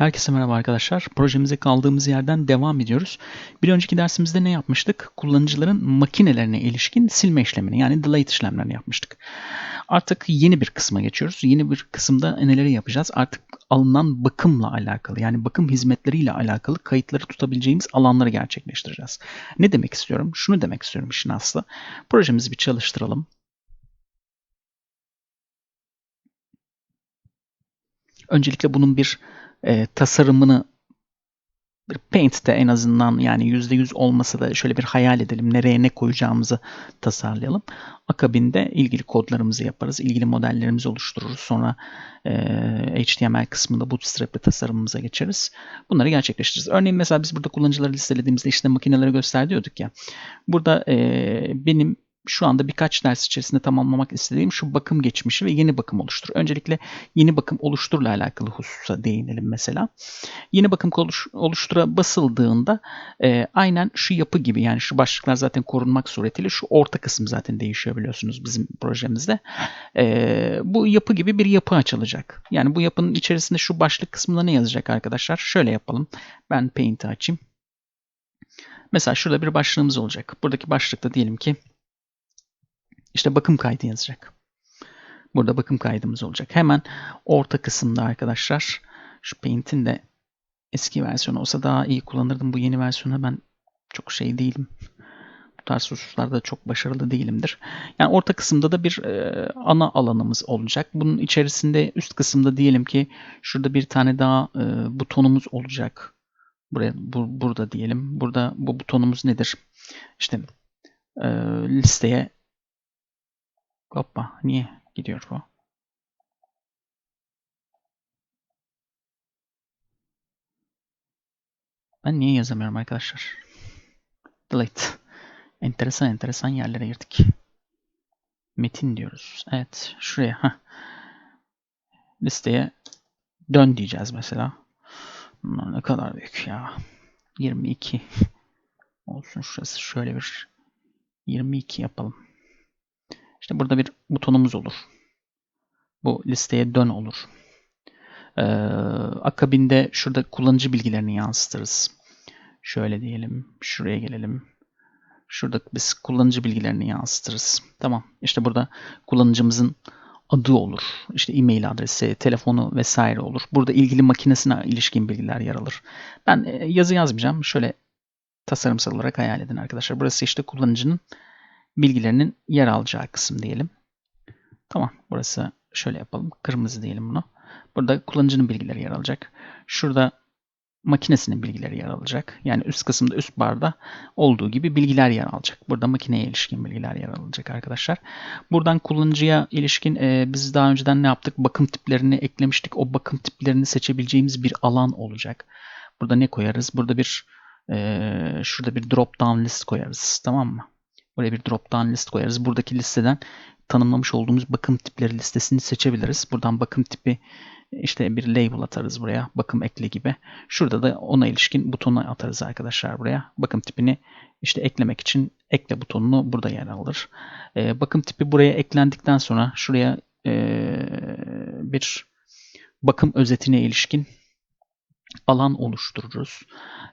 Herkese merhaba arkadaşlar. Projemize kaldığımız yerden devam ediyoruz. Bir önceki dersimizde ne yapmıştık? Kullanıcıların makinelerine ilişkin silme işlemini yani delete işlemlerini yapmıştık. Artık yeni bir kısma geçiyoruz. Yeni bir kısımda neleri yapacağız? Artık alınan bakımla alakalı yani bakım hizmetleriyle alakalı kayıtları tutabileceğimiz alanları gerçekleştireceğiz. Ne demek istiyorum? Şunu demek istiyorum işin aslı. Projemizi bir çalıştıralım. Öncelikle bunun bir e, tasarımını Paint'te en azından yani %100 olmasa da şöyle bir hayal edelim. Nereye ne koyacağımızı tasarlayalım. Akabinde ilgili kodlarımızı yaparız. ilgili modellerimizi oluştururuz. Sonra e, HTML kısmında Bootstrap'le tasarımımıza geçeriz. Bunları gerçekleştiririz. Örneğin mesela biz burada kullanıcıları listelediğimizde işte makineleri göster diyorduk ya. Burada e, benim şu anda birkaç ders içerisinde tamamlamak istediğim şu bakım geçmişi ve yeni bakım oluştur. Öncelikle yeni bakım oluşturla alakalı hususa değinelim mesela. Yeni bakım oluş, oluştura basıldığında e, aynen şu yapı gibi yani şu başlıklar zaten korunmak suretiyle şu orta kısım zaten değişiyor biliyorsunuz bizim projemizde. E, bu yapı gibi bir yapı açılacak. Yani bu yapının içerisinde şu başlık kısmında ne yazacak arkadaşlar? Şöyle yapalım. Ben Paint'i açayım. Mesela şurada bir başlığımız olacak. Buradaki başlıkta diyelim ki işte bakım kaydı yazacak. Burada bakım kaydımız olacak. Hemen orta kısımda arkadaşlar şu Paint'in de eski versiyonu olsa daha iyi kullanırdım. Bu yeni versiyona ben çok şey değilim. Bu tarz hususlarda çok başarılı değilimdir. Yani orta kısımda da bir e, ana alanımız olacak. Bunun içerisinde üst kısımda diyelim ki şurada bir tane daha e, butonumuz olacak. Buraya bu, burada diyelim. Burada bu butonumuz nedir? İşte e, listeye Hoppa niye gidiyor bu? Ben niye yazamıyorum arkadaşlar? Delete. Enteresan enteresan yerlere girdik. Metin diyoruz. Evet şuraya. Heh. Listeye dön diyeceğiz mesela. Ne kadar büyük ya. 22 olsun şurası şöyle bir 22 yapalım. İşte burada bir butonumuz olur. Bu listeye dön olur. Ee, akabinde şurada kullanıcı bilgilerini yansıtırız. Şöyle diyelim. Şuraya gelelim. Şurada biz kullanıcı bilgilerini yansıtırız. Tamam. İşte burada kullanıcımızın adı olur. İşte e-mail adresi, telefonu vesaire olur. Burada ilgili makinesine ilişkin bilgiler yer alır. Ben e, yazı yazmayacağım. Şöyle tasarımsal olarak hayal edin arkadaşlar. Burası işte kullanıcının bilgilerinin yer alacağı kısım diyelim. Tamam burası şöyle yapalım. Kırmızı diyelim bunu. Burada kullanıcının bilgileri yer alacak. Şurada makinesinin bilgileri yer alacak. Yani üst kısımda üst barda olduğu gibi bilgiler yer alacak. Burada makineye ilişkin bilgiler yer alacak arkadaşlar. Buradan kullanıcıya ilişkin e, biz daha önceden ne yaptık? Bakım tiplerini eklemiştik. O bakım tiplerini seçebileceğimiz bir alan olacak. Burada ne koyarız? Burada bir e, şurada bir drop down list koyarız. Tamam mı? Buraya bir drop down list koyarız. Buradaki listeden tanımlamış olduğumuz bakım tipleri listesini seçebiliriz. Buradan bakım tipi işte bir label atarız buraya. Bakım ekle gibi. Şurada da ona ilişkin butonu atarız arkadaşlar buraya. Bakım tipini işte eklemek için ekle butonunu burada yer alır. Ee, bakım tipi buraya eklendikten sonra şuraya ee, bir bakım özetine ilişkin alan oluştururuz.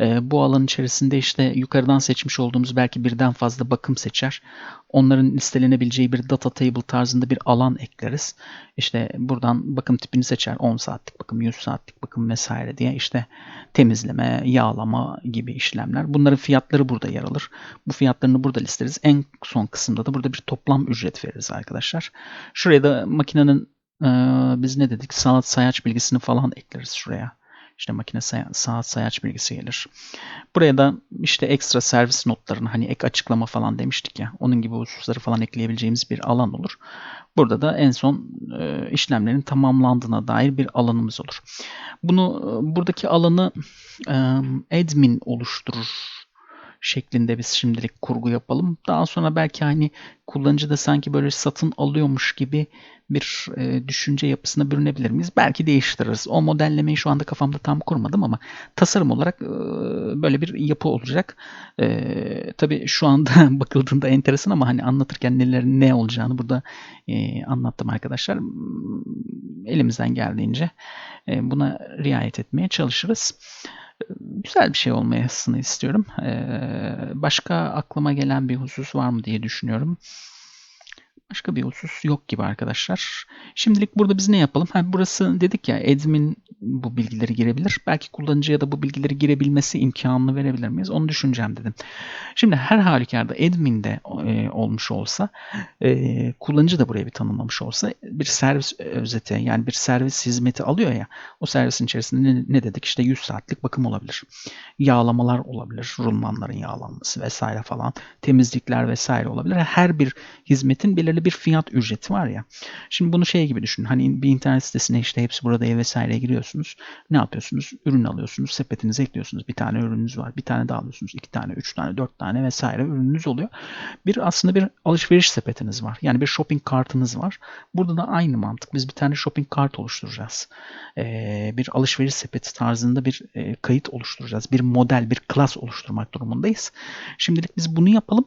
E, bu alan içerisinde işte yukarıdan seçmiş olduğumuz belki birden fazla bakım seçer. Onların listelenebileceği bir data table tarzında bir alan ekleriz. İşte buradan bakım tipini seçer. 10 saatlik bakım, 100 saatlik bakım vesaire diye işte temizleme, yağlama gibi işlemler. Bunların fiyatları burada yer alır. Bu fiyatlarını burada listeriz. En son kısımda da burada bir toplam ücret veririz arkadaşlar. Şuraya da makinenin e, biz ne dedik? Saat sayaç bilgisini falan ekleriz şuraya. İşte makine say saat sayaç bilgisi gelir. Buraya da işte ekstra servis notlarını hani ek açıklama falan demiştik ya. Onun gibi hususları falan ekleyebileceğimiz bir alan olur. Burada da en son e, işlemlerin tamamlandığına dair bir alanımız olur. Bunu e, buradaki alanı e, admin oluşturur şeklinde biz şimdilik kurgu yapalım. Daha sonra belki hani kullanıcı da sanki böyle satın alıyormuş gibi bir e, düşünce yapısına bürünebilir miyiz? Belki değiştiririz. O modellemeyi şu anda kafamda tam kurmadım ama tasarım olarak e, böyle bir yapı olacak. E, tabii şu anda bakıldığında enteresan ama hani anlatırken neler ne olacağını burada e, anlattım arkadaşlar. Elimizden geldiğince. E, buna riayet etmeye çalışırız. Güzel bir şey olmayasını istiyorum. E, başka aklıma gelen bir husus var mı diye düşünüyorum. Başka bir husus yok gibi arkadaşlar. Şimdilik burada biz ne yapalım? Ha, burası dedik ya admin bu bilgileri girebilir. Belki kullanıcıya da bu bilgileri girebilmesi imkanını verebilir miyiz? Onu düşüneceğim dedim. Şimdi her halükarda admin'de e, olmuş olsa e, kullanıcı da buraya bir tanımlamış olsa bir servis özeti yani bir servis hizmeti alıyor ya o servisin içerisinde ne, ne dedik? İşte 100 saatlik bakım olabilir. Yağlamalar olabilir. Rulmanların yağlanması vesaire falan. Temizlikler vesaire olabilir. Her bir hizmetin belirli bir fiyat ücreti var ya. Şimdi bunu şey gibi düşünün. Hani bir internet sitesine işte hepsi burada vesaire giriyorsunuz. Ne yapıyorsunuz? Ürün alıyorsunuz. Sepetinize ekliyorsunuz. Bir tane ürününüz var. Bir tane daha alıyorsunuz. iki tane, üç tane, dört tane vesaire ürününüz oluyor. Bir aslında bir alışveriş sepetiniz var. Yani bir shopping kartınız var. Burada da aynı mantık. Biz bir tane shopping kart oluşturacağız. Ee, bir alışveriş sepeti tarzında bir e, kayıt oluşturacağız. Bir model, bir klas oluşturmak durumundayız. Şimdilik biz bunu yapalım.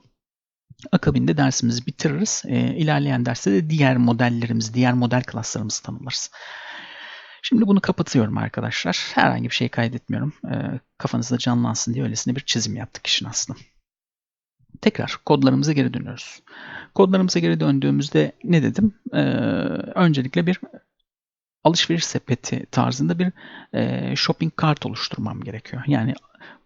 Akabinde dersimizi bitiririz. E, ilerleyen derste de diğer modellerimizi, diğer model klaslarımızı tanımlarız. Şimdi bunu kapatıyorum arkadaşlar. Herhangi bir şey kaydetmiyorum. E, kafanızda canlansın diye öylesine bir çizim yaptık işin aslında. Tekrar kodlarımıza geri dönüyoruz. Kodlarımıza geri döndüğümüzde ne dedim? E, öncelikle bir alışveriş sepeti tarzında bir e, shopping kart oluşturmam gerekiyor. Yani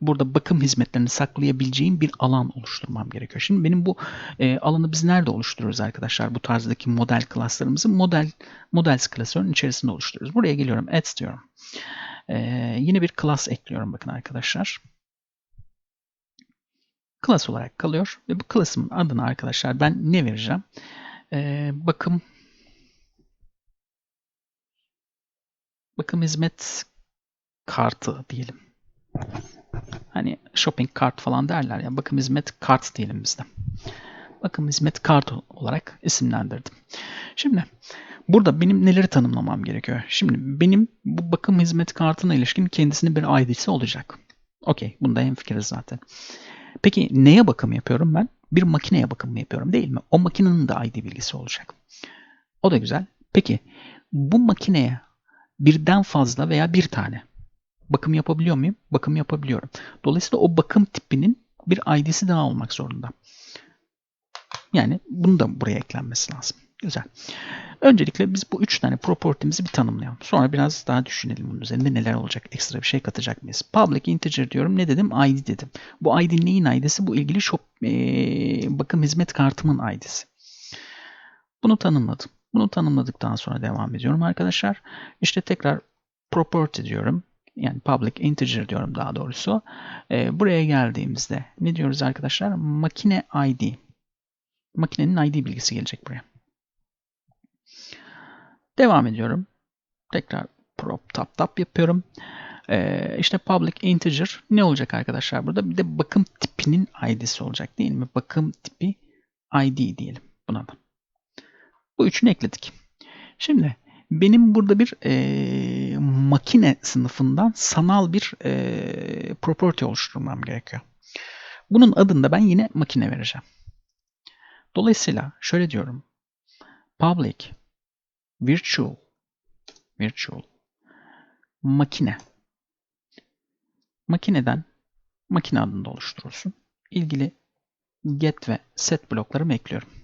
burada bakım hizmetlerini saklayabileceğim bir alan oluşturmam gerekiyor. Şimdi benim bu e, alanı biz nerede oluşturuyoruz arkadaşlar? Bu tarzdaki model klaslarımızı model models klasörün içerisinde oluşturuyoruz. Buraya geliyorum add diyorum. E, yine bir class ekliyorum bakın arkadaşlar. Class olarak kalıyor ve bu class'ımın adını arkadaşlar ben ne vereceğim? E, bakım bakım hizmet kartı diyelim. Hani shopping kart falan derler ya. Bakım hizmet kart diyelim bizde. Bakım hizmet kart olarak isimlendirdim. Şimdi burada benim neleri tanımlamam gerekiyor? Şimdi benim bu bakım hizmet kartına ilişkin kendisinin bir ID'si olacak. Okey. Bunda en fikiriz zaten. Peki neye bakım yapıyorum ben? Bir makineye bakım yapıyorum değil mi? O makinenin de ID bilgisi olacak. O da güzel. Peki bu makineye birden fazla veya bir tane bakım yapabiliyor muyum? Bakım yapabiliyorum. Dolayısıyla o bakım tipinin bir ID'si daha olmak zorunda. Yani bunu da buraya eklenmesi lazım. Güzel. Öncelikle biz bu üç tane property'mizi bir tanımlayalım. Sonra biraz daha düşünelim bunun üzerinde neler olacak, ekstra bir şey katacak mıyız? Public integer diyorum. Ne dedim? ID dedim. Bu ID neyin ID'si? Bu ilgili shop, ee, bakım hizmet kartımın ID'si. Bunu tanımladım. Bunu tanımladıktan sonra devam ediyorum arkadaşlar. İşte tekrar property diyorum yani public integer diyorum daha doğrusu. E, buraya geldiğimizde ne diyoruz arkadaşlar? Makine ID. Makinenin ID bilgisi gelecek buraya. Devam ediyorum. Tekrar prop tap tap yapıyorum. Ee, işte public integer ne olacak arkadaşlar burada? Bir de bakım tipinin ID'si olacak değil mi? Bakım tipi ID diyelim buna da. Bu üçünü ekledik. Şimdi benim burada bir e, makine sınıfından sanal bir e, property oluşturmam gerekiyor. Bunun adını da ben yine makine vereceğim. Dolayısıyla şöyle diyorum. Public virtual virtual makine makineden makine adında oluşturulsun. İlgili get ve set bloklarımı ekliyorum.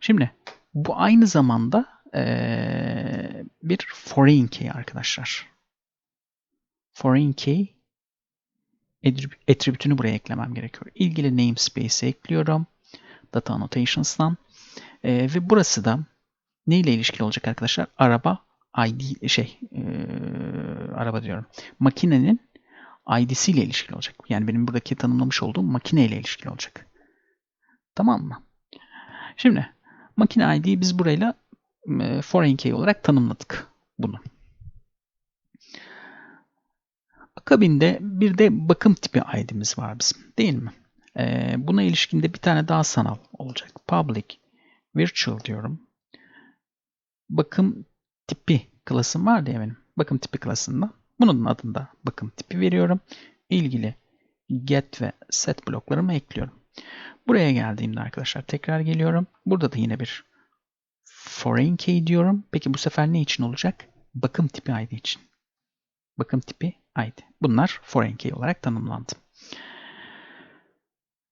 Şimdi bu aynı zamanda ee, bir foreign key arkadaşlar. Foreign key attribütünü buraya eklemem gerekiyor. İlgili namespace'i ekliyorum. Data annotations'tan. Ee, ve burası da ne ile ilişkili olacak arkadaşlar? Araba ID şey e, araba diyorum. Makinenin ID'si ile ilişkili olacak. Yani benim buradaki tanımlamış olduğum makine ile ilişkili olacak. Tamam mı? Şimdi makine ID'yi biz burayla e, foreign key olarak tanımladık bunu. Akabinde bir de bakım tipi ID'miz var bizim değil mi? Ee, buna ilişkinde bir tane daha sanal olacak. Public virtual diyorum. Bakım tipi klasım var diye benim. Bakım tipi klasında. Bunun adında bakım tipi veriyorum. İlgili get ve set bloklarımı ekliyorum. Buraya geldiğimde arkadaşlar tekrar geliyorum. Burada da yine bir foreign key diyorum. Peki bu sefer ne için olacak? bakım tipi ID için. Bakım tipi ID. Bunlar foreign key olarak tanımlandı.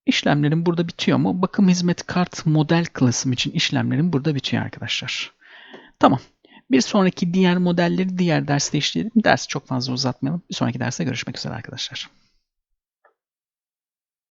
İşlemlerim burada bitiyor mu? Bakım hizmet kart model klasım için işlemlerim burada bitiyor arkadaşlar. Tamam. Bir sonraki diğer modelleri diğer derste işleyelim. Dersi çok fazla uzatmayalım. Bir sonraki derste görüşmek üzere arkadaşlar.